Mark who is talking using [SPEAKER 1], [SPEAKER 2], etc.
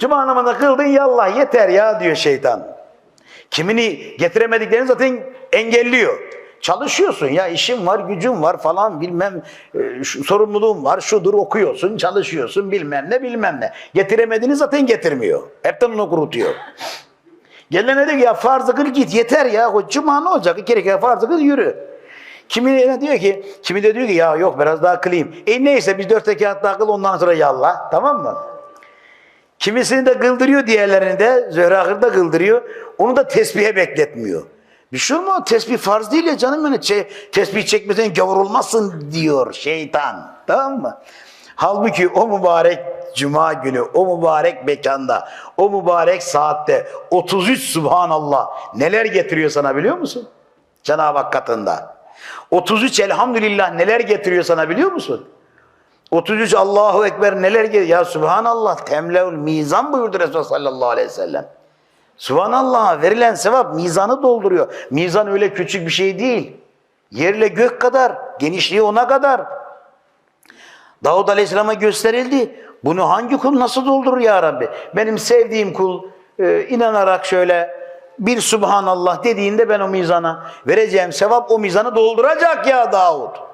[SPEAKER 1] Cuma namazını kıldın yallah yeter ya diyor şeytan. Kimini getiremediklerini zaten engelliyor. Çalışıyorsun ya işin var gücün var falan bilmem e, şu, sorumluluğun var şudur okuyorsun çalışıyorsun bilmem ne bilmem ne. Getiremediğini zaten getirmiyor. Hepten onu kurutuyor. Gelene diyor ki ya farzı kıl git yeter ya. Cuma ne olacak? İki rekat farzı kıl yürü. Kimi de diyor ki, kimi de diyor ki ya yok biraz daha kılayım. E neyse biz dört rekat daha kıl ondan sonra yallah. Tamam mı? Kimisini de kıldırıyor diğerlerini de. Zöhre Akır kıldırıyor. Onu da tesbihe bekletmiyor. Bir şey olma tesbih farz değil ya canım yani Çe- tesbih çekmesen gavur olmazsın diyor şeytan. Tamam mı? Halbuki o mübarek cuma günü, o mübarek mekanda, o mübarek saatte 33 Subhanallah neler getiriyor sana biliyor musun? Cenab-ı Hak katında. 33 elhamdülillah neler getiriyor sana biliyor musun? 33 Allahu Ekber neler geliyor? Ya Subhanallah temleul mizan buyurdu Resulullah sallallahu aleyhi ve sellem. Subhanallah verilen sevap mizanı dolduruyor. Mizan öyle küçük bir şey değil. Yerle gök kadar, genişliği ona kadar. Davud Aleyhisselam'a gösterildi. Bunu hangi kul nasıl doldurur ya Rabbi? Benim sevdiğim kul e, inanarak şöyle bir Subhanallah dediğinde ben o mizana vereceğim sevap o mizanı dolduracak ya Davud.